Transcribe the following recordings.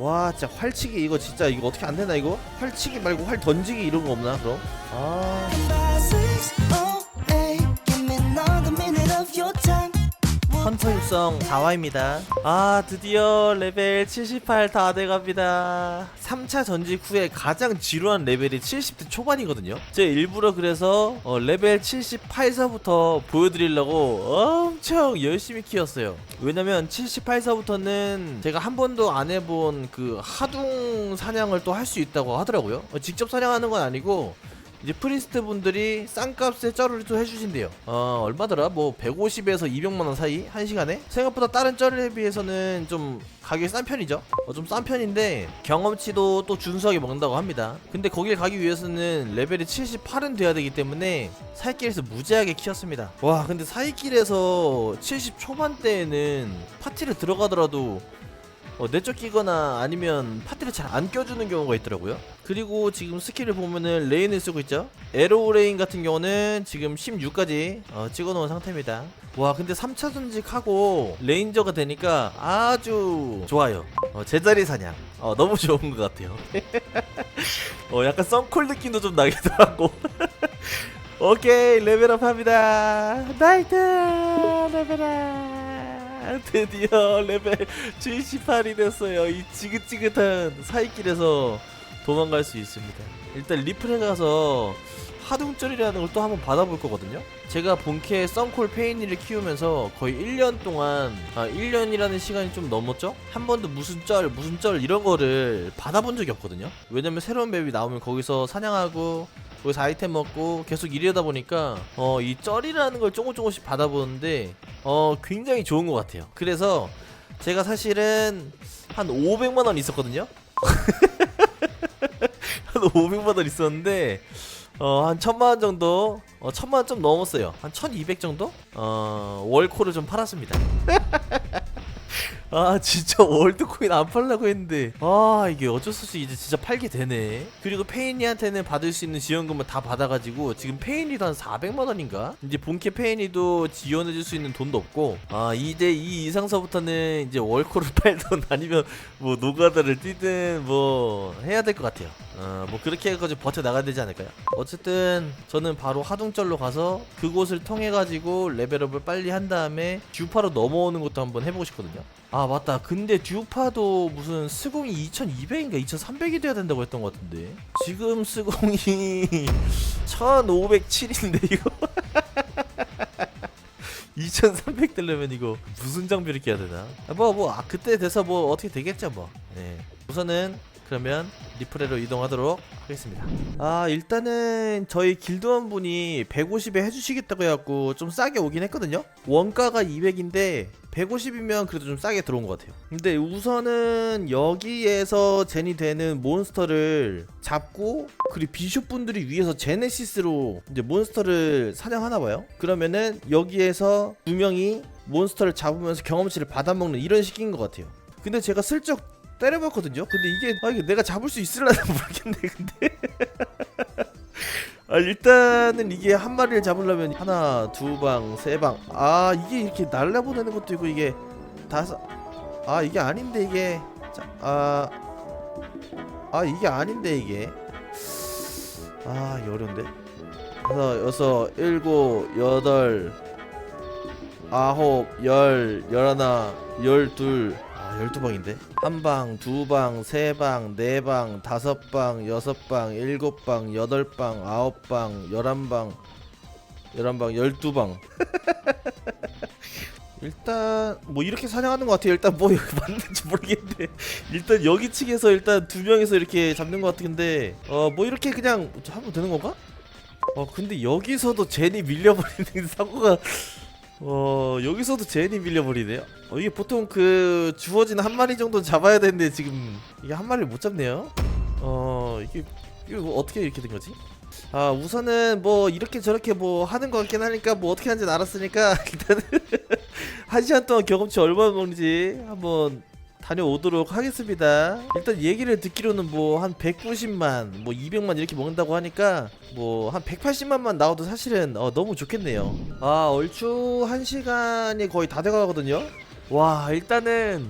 와 진짜 활치기 이거 진짜 이거 어떻게 안 되나 이거? 활치기 말고 활 던지기 이런 거 없나 그럼? 아 헌터 육성 4화입니다. 아, 드디어 레벨 78 다 돼갑니다. 3차 전직 후에 가장 지루한 레벨이 70대 초반이거든요. 제가 일부러 그래서 어, 레벨 78서부터 보여드리려고 엄청 열심히 키웠어요. 왜냐면 78서부터는 제가 한 번도 안 해본 그 하둥 사냥을 또 할 수 있다고 하더라고요. 어, 직접 사냥하는 건 아니고 이제 프리스트 분들이 싼 값에 쩔을 또 해주신대요. 어, 얼마더라? 뭐 150에서 200만원 사이? 한 시간에? 생각보다 다른 쩔에 비해서는 좀 가격이 싼 편이죠. 어, 좀 싼 편인데 경험치도 또 준수하게 먹는다고 합니다. 근데 거길 가기 위해서는 레벨이 78은 돼야 되기 때문에 사이길에서 무지하게 키웠습니다. 와, 근데 사이길에서 70 초반대에는 파티를 들어가더라도 어, 내쫓기거나 아니면 파티를 잘 안 껴주는 경우가 있더라고요. 그리고 지금 스킬을 보면은 레인을 쓰고 있죠. 에로우 레인 같은 경우는 지금 16까지 어, 찍어놓은 상태입니다. 와 근데 3차 전직하고 레인저가 되니까 아주 좋아요. 어, 제자리 사냥. 어, 너무 좋은 것 같아요. 어, 약간 썬콜 느낌도 좀 나기도 하고. 오케이 레벨업 합니다. 나이트 레벨업. 드디어 레벨 78이 됐어요. 이 지긋지긋한 사이길에서 도망갈 수 있습니다. 일단 리플에 가서 하둥절이라는 걸 또 한번 받아볼 거거든요. 제가 본캐 썬콜 페인이를 키우면서 거의 1년 동안 아 1년이라는 시간이 좀 넘었죠? 한 번도 무슨 쩔 무슨 쩔 이런 거를 받아본 적이 없거든요. 왜냐면 새로운 맵이 나오면 거기서 사냥하고 거기서 아이템 먹고 계속 이러다 보니까 어 이 쩔이라는 걸 조금 조금씩 받아보는데 어 굉장히 좋은 것 같아요. 그래서 제가 사실은 한 500만 원 있었거든요. 한 500만 원 있었는데 어 한 천만 원 정도 어 천만 원 좀 넘었어요. 한1200 정도? 어 월코를 좀 팔았습니다. 아 진짜 월드코인 안 팔라고 했는데. 아 이게 어쩔 수 없이 이제 진짜 팔게 되네. 그리고 페인이한테는 받을 수 있는 지원금을 다 받아가지고 지금 페인이도 한 400만원인가? 이제 본캐 페인이도 지원해줄 수 있는 돈도 없고. 아 이제 이 이상서부터는 이제 월코를 팔든 아니면 뭐 노가다를 뛰든 뭐 해야 될 것 같아요. 어뭐 그렇게 해가지고 버텨나가야 되지 않을까요? 어쨌든 저는 바로 하둥절로 가서 그곳을 통해 가지고 레벨업을 빨리 한 다음에 듀파로 넘어오는 것도 한번 해보고 싶거든요 아 맞다. 근데 듀파도 무슨 스공이 2200인가 2300이 돼야 된다고 했던 것 같은데. 지금 스공이 1507인데 이거? 2300 되려면 이거 무슨 장비를 끼야 되나? 뭐뭐 아, 그때 돼서 뭐 어떻게 되겠죠 뭐. 네. 우선은 그러면 리프레로 이동하도록 하겠습니다. 아 일단은 저희 길드원 분이 150에 해주시겠다고 해갖고 좀 싸게 오긴 했거든요. 원가가 200인데 150이면 그래도 좀 싸게 들어온 것 같아요. 근데 우선은 여기에서 젠이 되는 몬스터를 잡고 그리고 비숍 분들이 위에서 제네시스로 이제 몬스터를 사냥하나 봐요. 그러면은 여기에서 두 명이 몬스터를 잡으면서 경험치를 받아먹는 이런 식인 것 같아요. 근데 제가 슬쩍 때려봤거든요. 근데 이게 아 이게 내가 잡을 수 있을라나 모르겠네. 근데 아 일단은 이게 한 마리를 잡으려면 하나, 두 방, 세 방. 아 이게 이렇게 날라보내는 것도 있고 이게 다섯. 아 이게 아닌데 이게 자, 아. 아 이게 아닌데 이게 아 어려운데 다섯 여섯 일곱 여덟 아홉 열 열하나 열둘 아 열두 방인데 한 방, 두 방, 세 방, 네 방, 다섯 방, 여섯 방, 일곱 방, 여덟 방, 아홉 방, 열한 방, 열한 방, 열두 방. 일단 뭐 이렇게 사냥하는 것 같아요. 일단 뭐 맞는지 모르겠는데 일단 여기 측에서 일단 두 명이서 이렇게 잡는 것 같은데 어 뭐 이렇게 그냥 하면 되는 건가? 어 근데 여기서도 제니 밀려버리는 사고가 어 여기서도 제니 밀려버리네요. 어, 이게 보통 그 주어진 한 마리 정도 잡아야 되는데 지금 이게 한 마리를 못 잡네요. 어 이게 이거 어떻게 이렇게 된 거지? 아 우선은 뭐 이렇게 저렇게 뭐 하는 것 같긴 하니까 뭐 어떻게 하는지 알았으니까 일단은 한 시간 동안 경험치 얼마 먹는지 한번 다녀오도록 하겠습니다. 일단 얘기를 듣기로는 뭐 한 190만, 뭐 200만 이렇게 먹는다고 하니까 뭐 한 180만만 나와도 사실은 어, 너무 좋겠네요. 아 얼추 한 시간이 거의 다 돼가거든요. 와 일단은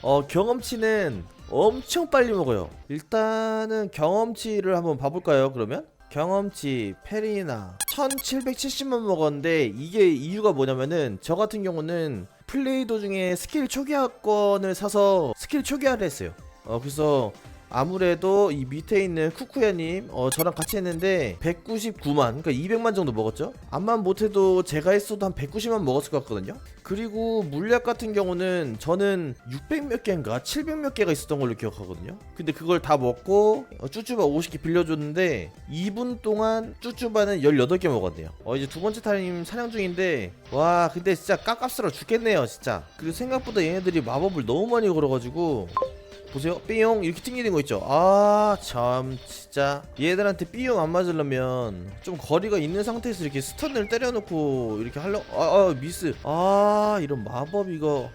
어 경험치는 엄청 빨리 먹어요. 일단은 경험치를 한번 봐볼까요? 그러면 경험치 페리나 1770만 먹었는데 이게 이유가 뭐냐면은 저 같은 경우는 플레이 도중에 스킬 초기화권을 사서 스킬 초기화를 했어요. 어 그래서 아무래도 이 밑에 있는 쿠쿠야님 어 저랑 같이 했는데 199만 그러니까 200만 정도 먹었죠? 암만 못해도 제가 했어도 한 190만 먹었을 것 같거든요? 그리고 물약 같은 경우는 저는 600 몇 개인가? 700 몇 개가 있었던 걸로 기억하거든요? 근데 그걸 다 먹고 어, 쭈쭈바 50개 빌려줬는데 2분 동안 쭈쭈바는 18개 먹었네요. 어 이제 두 번째 타임 사냥 중인데 와 근데 진짜 깝깝스러 죽겠네요 진짜. 그리고 생각보다 얘네들이 마법을 너무 많이 걸어가지고 보세요. 삐용 이렇게 튕기는 거 있죠? 아 참 진짜. 얘들한테 삐용 안 맞으려면 좀 거리가 있는 상태에서 이렇게 스턴을 때려놓고 이렇게 하려 아, 아 미스. 아 이런 마법 이거.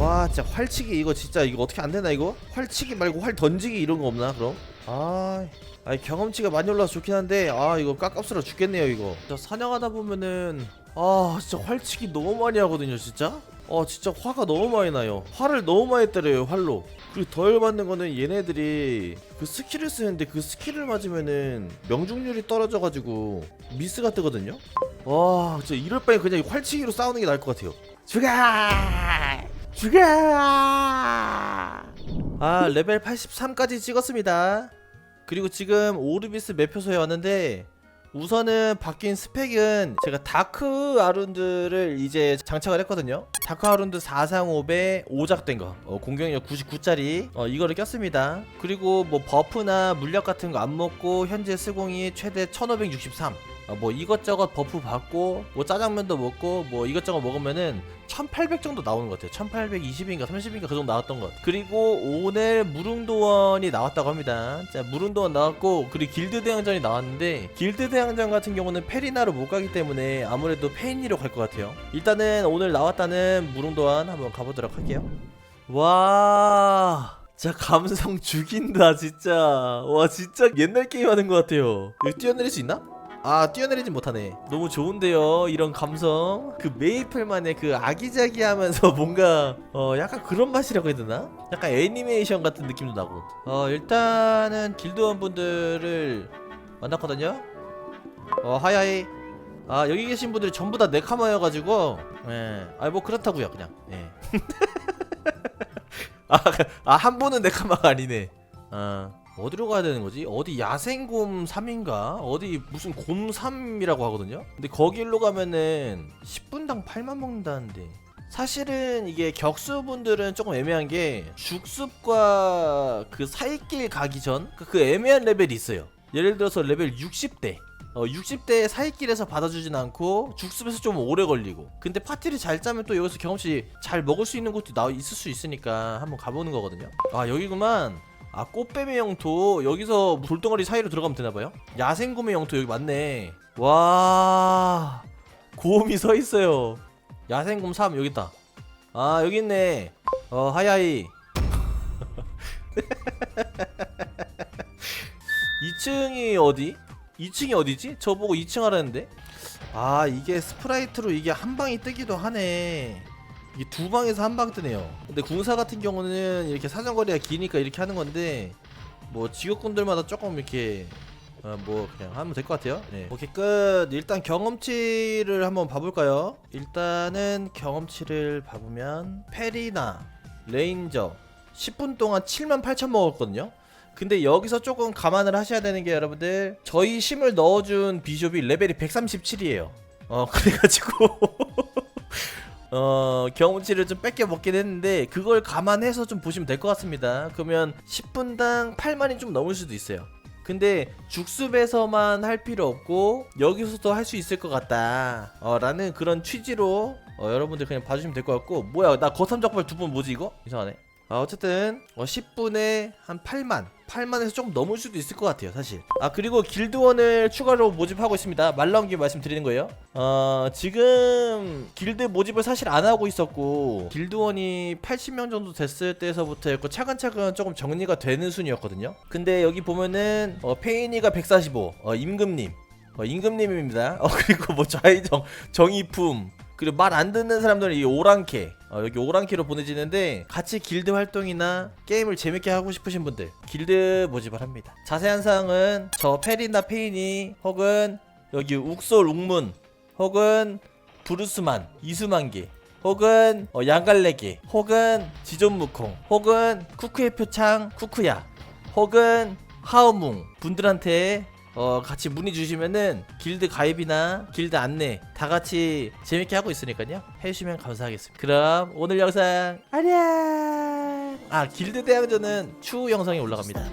와 진짜 활치기 이거 진짜 이거 어떻게 안 되나 이거? 활치기 말고 활 던지기 이런 거 없나 그럼? 아 아니 경험치가 많이 올라서 좋긴 한데 아 이거 깝깝스러 죽겠네요 이거. 진짜 사냥하다 보면은 아 진짜 활치기 너무 많이 하거든요 진짜 어 진짜 화가 너무 많이 나요. 화를 너무 많이 때려요 활로. 그리고 더 열받는 거는 얘네들이 그 스킬을 쓰는데 그 스킬을 맞으면은 명중률이 떨어져가지고 미스가 뜨거든요? 와 진짜 이럴 바에 그냥 활치기로 싸우는 게 나을 것 같아요. 죽어! 죽어! 아 레벨 83까지 찍었습니다. 그리고 지금 오르비스 매표소에 왔는데 우선은 바뀐 스펙은 제가 다크 아룬드를 이제 장착을 했거든요. 다크 아룬드 435배 오작된 거. 어, 공격력 99짜리. 어, 이거를 꼈습니다. 그리고 뭐 버프나 물약 같은 거 안 먹고 현재 스공이 최대 1563 어, 뭐 이것저것 버프 받고 뭐 짜장면도 먹고 뭐 이것저것 먹으면은 1800 정도 나오는 것 같아요. 1820인가 30인가 그 정도 나왔던 것 그리고 오늘 무릉도원이 나왔다고 합니다. 자 무릉도원 나왔고 그리고 길드 대항전이 나왔는데 길드 대항전 같은 경우는 페리나로 못 가기 때문에 아무래도 페인니로 갈 것 같아요. 일단은 오늘 나왔다는 무릉도원 한번 가보도록 할게요. 와 진짜 감성 죽인다 진짜. 와 진짜 옛날 게임 하는 것 같아요. 여기 뛰어내릴 수 있나? 아 뛰어내리진 못하네. 너무 좋은데요 이런 감성? 그 메이플만의 그 아기자기하면서 뭔가 어 약간 그런 맛이라고 해야 되나? 약간 애니메이션 같은 느낌도 나고. 어 일단은 길드원 분들을 만났거든요. 어 하야이. 아 여기 계신 분들이 전부 다 네카마여가지고 예아뭐 그렇다고요 그냥. 예. 아한 분은 네카마가 아니네. 아 어디로 가야 되는 거지? 어디 야생곰 3인가? 어디 무슨 곰 3이라고 하거든요? 근데 거길로 가면은 10분당 8만 먹는다는데 사실은 이게 격수분들은 조금 애매한 게 죽습과 그 사이길 가기 전 그 애매한 레벨이 있어요 예를 들어서 레벨 60대 어, 60대 사이길에서 받아주진 않고 죽습에서 좀 오래 걸리고 근데 파티를 잘 짜면 또 여기서 경험치 잘 먹을 수 있는 곳도 나 있을 수 있으니까 한번 가보는 거거든요 아 여기구만 아 꽃뱀의 영토. 여기서 돌덩어리 사이로 들어가면 되나봐요? 야생곰의 영토 여기 맞네. 와 곰이 서 있어요. 야생곰 3 여기 있다. 아 여기 있네. 어 하야이. 2층이 어디? 2층이 어디지? 저보고 2층 하라는데? 아 이게 스프라이트로 이게 한 방이 뜨기도 하네 이게 두 방에서 한 방 뜨네요. 근데 궁사 같은 경우는 이렇게 사정거리가 기니까 이렇게 하는 건데 뭐 직업군들마다 조금 이렇게 어, 뭐 그냥 하면 될 것 같아요. 네. 오케이 끝. 일단 경험치를 한번 봐볼까요? 일단은 경험치를 봐보면 페리나 레인저 10분 동안 7만 8천 먹었거든요. 근데 여기서 조금 감안을 하셔야 되는 게 여러분들 저희 심을 넣어준 비숍이 레벨이 137이에요. 어 그래가지고 어 경험치를 좀 뺏겨 먹긴 했는데 그걸 감안해서 좀 보시면 될 것 같습니다. 그러면 10분당 8만이 좀 넘을 수도 있어요. 근데 죽습에서만 할 필요 없고 여기서도 할 수 있을 것 같다 어, 라는 그런 취지로 어, 여러분들 그냥 봐주시면 될 것 같고 뭐야 나 거삼적발 두 번 뭐지 이거? 이상하네 아, 어쨌든 어, 10분에 한 8만. 8만에서 조금 넘을 수도 있을 것 같아요 사실. 아 그리고 길드원을 추가로 모집하고 있습니다. 말 나온 김에 말씀드리는 거예요. 어 지금 길드 모집을 사실 안 하고 있었고 길드원이 80명 정도 됐을 때서부터 했고 차근차근 조금 정리가 되는 순이었거든요. 근데 여기 보면은 어, 페이니가 145 어, 임금님. 어, 임금님입니다. 어 그리고 뭐 좌이정 정의품 그리고 말 안 듣는 사람들은 이 오랑캐. 어, 여기 오랑캐로 보내지는데 같이 길드 활동이나 게임을 재밌게 하고 싶으신 분들 길드 모집을 합니다. 자세한 사항은 저 페리나 페인이 혹은 여기 욱솔 욱문 혹은 브루스만 이수만개 혹은 어, 양갈래개 혹은 지존무콩 혹은 쿠쿠의 표창 쿠쿠야 혹은 하우뭉 분들한테 어, 같이 문의 주시면은 길드 가입이나 길드 안내 다 같이 재밌게 하고 있으니까요. 해주시면 감사하겠습니다. 그럼 오늘 영상. 안녕. 아 길드 대항전은 추후 영상에 올라갑니다